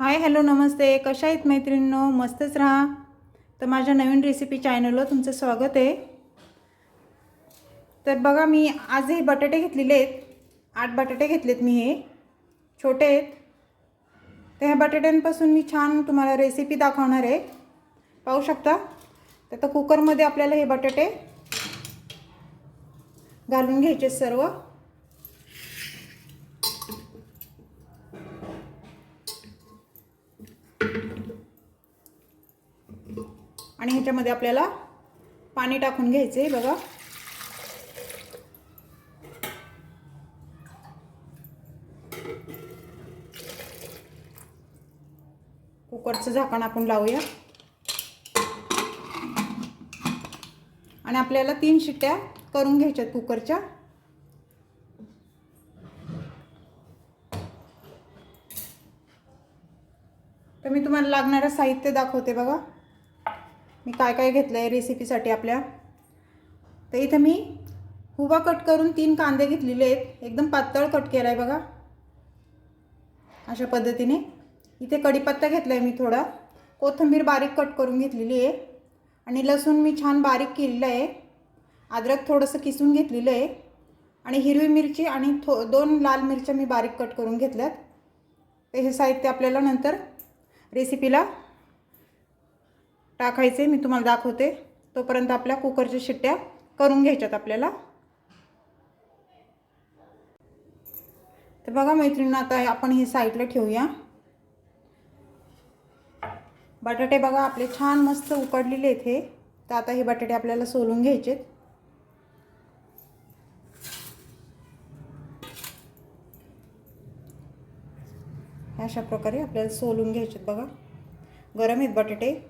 Hi hello नमस्ते. कशा आहेत मैत्रिणींनो? मस्तच राहा. तर माझ्या नवीन रेसिपी चॅनलवर तुमचं स्वागत आहे. तर बघा मी आज हे बटाटे घेतलेले आहेत. आठ बटाटे घेतलेत मी हे. छोटे आहेत. तर ह्या बटाट्यांपासून मी छान तुम्हाला रेसिपी दाखवणार आहे. पाहू शकता? तर आता कुकरमध्ये आपल्याला हे बटाटे घालून घ्यायचे सर्व. आणि ह्याच्यामध्ये आपल्याला पाणी टाकून घ्यायचं आहे बघा. कुकरचं झाकण आपण लावूया. आणि आपल्याला तीन शिट्ट्या करून घ्यायच्यात कुकरच्या. तर मी तुम्हाला लागणारं साहित्य दाखवते बघा. मी काय काय घेतलं आहे रेसिपीसाठी आपल्या? तर इथं मी हुवा कट करून तीन कांदे घेतलेले आहेत. एकदम पातळ कट केला आहे बघा. अशा पद्धतीने. इथे कढीपत्ता घेतला आहे मी थोडा. कोथिंबीर बारीक कट करून घेतलेली आहे. आणि लसूण मी छान बारीक केलेलं आहे. अद्रक थोडंसं किसून घेतलेलं आहे. आणि हिरवी मिरची आणि थो दोन लाल मिरच्या मी बारीक कट करून घेतल्यात. तर हे साहित्य आपल्याला नंतर रेसिपीला टाकायचे मी तुम्हाला दाखवते. तोपर्यंत आपल्या कुकरच्या शिट्ट्या करून घ्यायच्यात आपल्याला. तर बघा मैत्रिणींना आता आपण हे साईडला ठेवूया. बटाटे बघा आपले छान मस्त उकडलेले आहेत हे. तर आता हे बटाटे आपल्याला सोलून घ्यायचेत. अशा प्रकारे आपल्याला सोलून घ्यायचेत बघा. गरम आहेत बटाटे.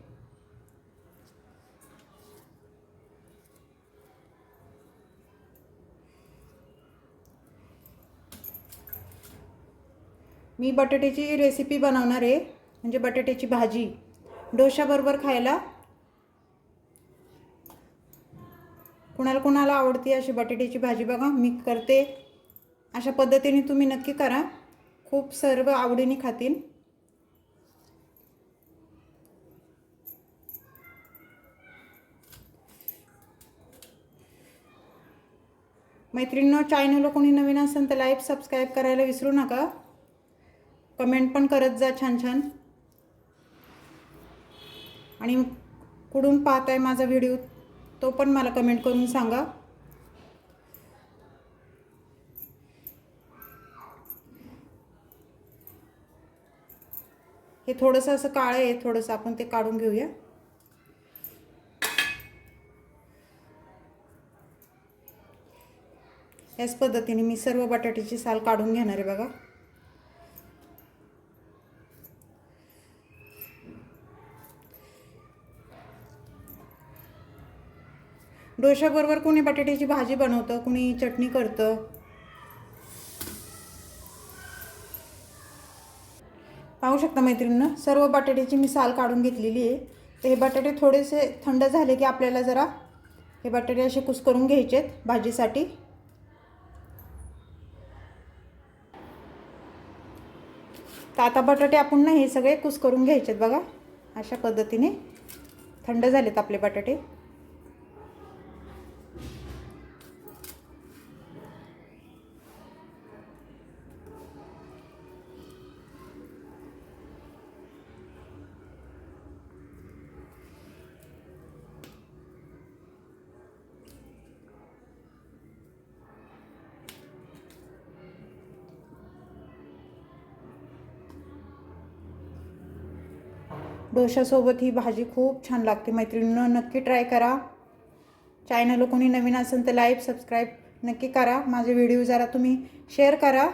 मी बटाट्याची रेसिपी बनवणार आहे. म्हणजे बटाट्याची भाजी. डोशाबरोबर खायला कुणाला कुणाला आवडते अशी बटाट्याची भाजी बघा मी करते. अशा पद्धतीने तुम्ही नक्की करा. खूप सर्व आवडीने खातील. मैत्रिणींनो चॅनलला कोणी नवीन असेल तर लाईक सबस्क्राईब करायला विसरू नका. कमेंट पण करत जा छान छान. आणि कुठून पाहत आहे माझा व्हिडिओ तो पण मला कमेंट करून सांगा. हे थोडंसं असं काळं आहे थोडंसं आपण ते काढून घेऊया. याच पद्धतीने मी सर्व बटाट्याची साल काढून घेणार आहे बघा. डोशाबरोबर कोणी बटाट्याची भाजी बनवतं कुणी चटणी करतं? पाहू शकता मैत्रिणीनं सर्व बटाट्याची मी साल काढून घेतलेली आहे. तर हे बटाटे थोडेसे थंड झाले की आपल्याला जरा हे बटाटे असे कुस करून घ्यायचे आहेत भाजीसाठी. तर आता बटाटे आपण ना हे सगळे कुस करून घ्यायचे आहेत बघा. अशा पद्धतीने थंड झालेत आपले बटाटे. डोशासोबत ही भाजी खूप छान लागते मैत्रिणीनं नक्की ट्राय करा. चॅनल कोणी नवीन असेल तर लाईक सबस्क्राईब नक्की करा. माझे व्हिडिओ जरा तुम्ही शेअर करा.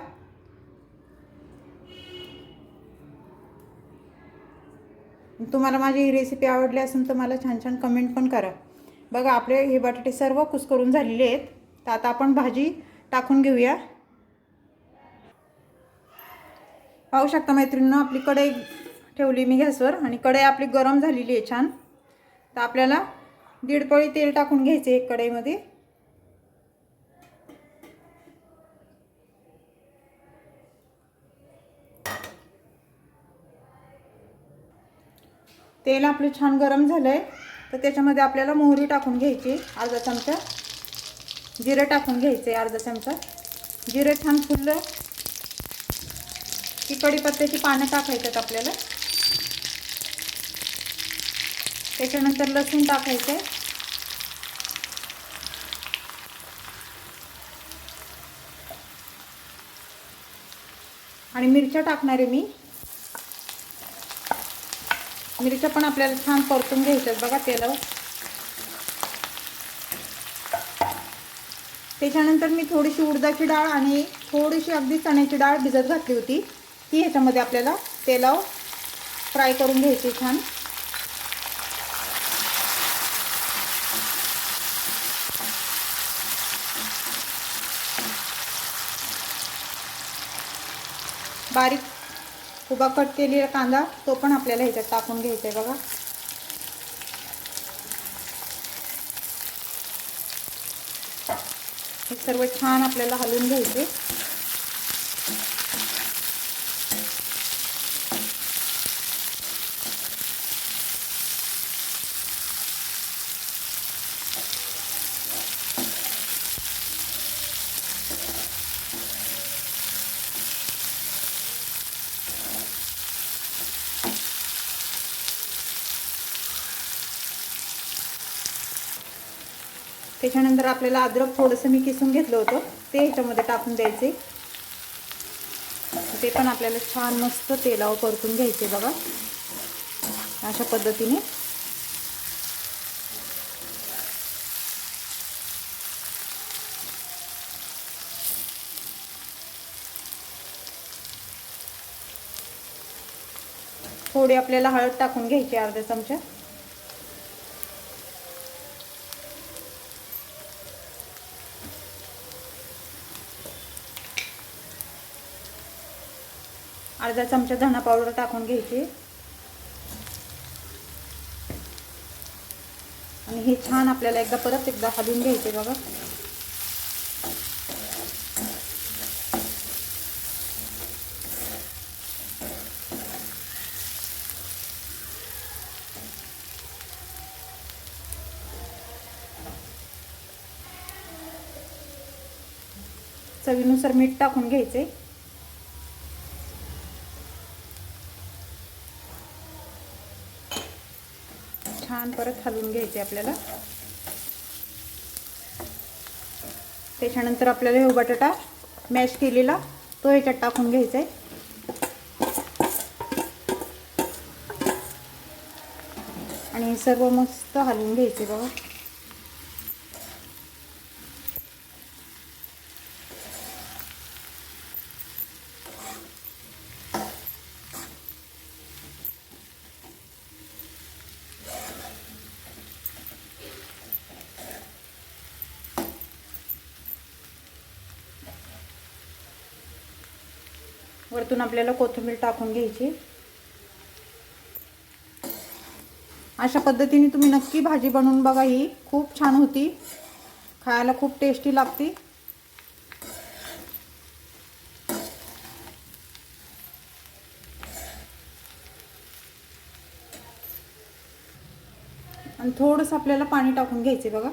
तुम्हाला माझी ही रेसिपी आवडली असेल तर मला छान छान कमेंट पण करा. बघा आपले हे बटाटे सर्व कुस्करून झालेले आहेत. तर आता आपण भाजी टाकून घेऊया. पाहू शकता मैत्रिणीनं आपली कढई ठेवली मी गॅसवर आणि कढई आपली गरम झालेली आहे छान. तर आपल्याला दीड पळी तेल टाकून घ्यायचे एक कढईमध्ये. तेल आपलं छान गरम झालं आहे तर त्याच्यामध्ये आपल्याला मोहरी टाकून घ्यायची अर्धा चमचा. जिरं टाकून घ्यायचे अर्धा चमचा. जिरं छान फुललं. की कढीपत्त्याची पानं टाकायच्यात आपल्याला. त्याच्यानंतर लसूण टाकायचं आहे. आणि मिरच्या टाकणार आहे मी. मिरच्या पण आपल्याला छान परतून घ्यायच्यात बघा तेलावर. त्याच्यानंतर मी थोडीशी उडदाची डाळ आणि थोडीशी अगदी चण्याची डाळ भिजत घातली होती. ती ह्याच्यामध्ये आपल्याला तेलावर फ्राय करून घ्यायची छान. बारीक उभा कट केलेला कांदा तो पण आपल्याला ह्याच्यात टाकून घ्यायचा आहे बघा. हे सर्व छान आपल्याला हलवून घ्यायचे त्याच्यानंतर आपल्याला अद्रक थोडंसं मी किसून घेतलं होतं. ते ह्याच्यामध्ये टाकून द्यायचे. ते पण आपल्याला छान मस्त तेलावर परतून घ्यायचे बघा. अशा पद्धतीने. थोडी आपल्याला हळद टाकून घ्यायची अर्धा चमचा. अर्धा चमचा धणा पावडर टाकून घ्यायची. आणि हे छान आपल्याला एकदा परत एकदा हलवून घ्यायचे बघा. चवीनुसार मीठ टाकून घ्यायचे छान परत हलवून घ्यायचे आपल्याला. त्याच्यानंतर आपल्याला हे बटाटा मॅश केलेला तो ह्याच्यात टाकून घ्यायचा आहे. आणि सर्व मस्त हलवून घ्यायचे बघा. वरतून आपल्याला कोथिंबीर टाकून घ्यायची. अशा पद्धतीने तुम्ही नक्की भाजी बनवून बघा ही खूप छान होती. खायला खूप टेस्टी लागते. आणि थोडंसं आपल्याला पाणी टाकून घ्यायचे बघा.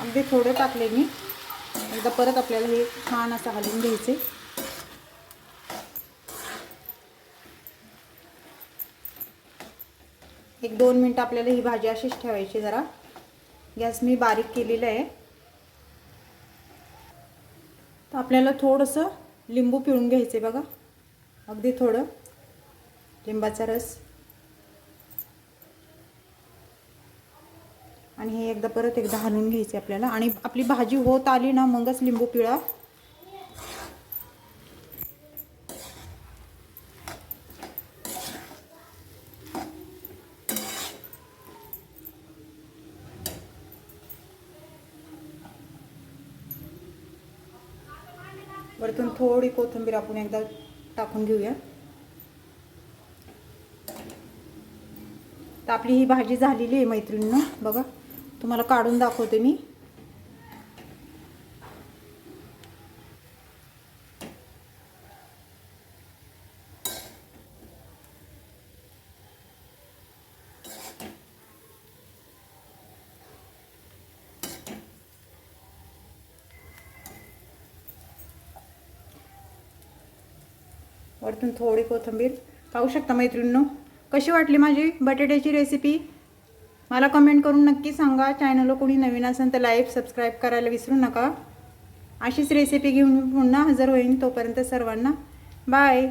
अगदी थोडं टाकले मी. एकदा परत आपल्याला हे छान असं हलवून घ्यायचे एक दोन मिनटं आपल्याला ही भाजी अशीच ठेवायची जरा. गॅस मी बारीक केलेला आहे. तर आपल्याला थोडंसं लिंबू पिळून घ्यायचे बघा. अगदी थोडं. लिंबाचा रस. आणि हे एकदा परत एकदा हलवून घ्यायचे आपल्याला. आणि आपली भाजी होत आली ना मगच लिंबू पिळा. वरतून थोडी कोथिंबीर आपण एकदा टाकून घेऊया. तर आपली ही भाजी झालेली आहे मैत्रिणीनं. बघा तुम्हाला काढून दाखवते मी. वरतून थोडी कोथिंबीर. पाहू शकता मैत्रिणींनो कशी वाटली माझी बटाट्याची रेसिपी मला कमेंट करून नक्की सांगा. चॅनलला कोणी नवीन असेल तर लाईक सबस्क्राईब करायला विसरू नका. अशीच रेसिपी घेऊन पुन्हा हजर होईन तोपर्यंत सर्वांना. बाय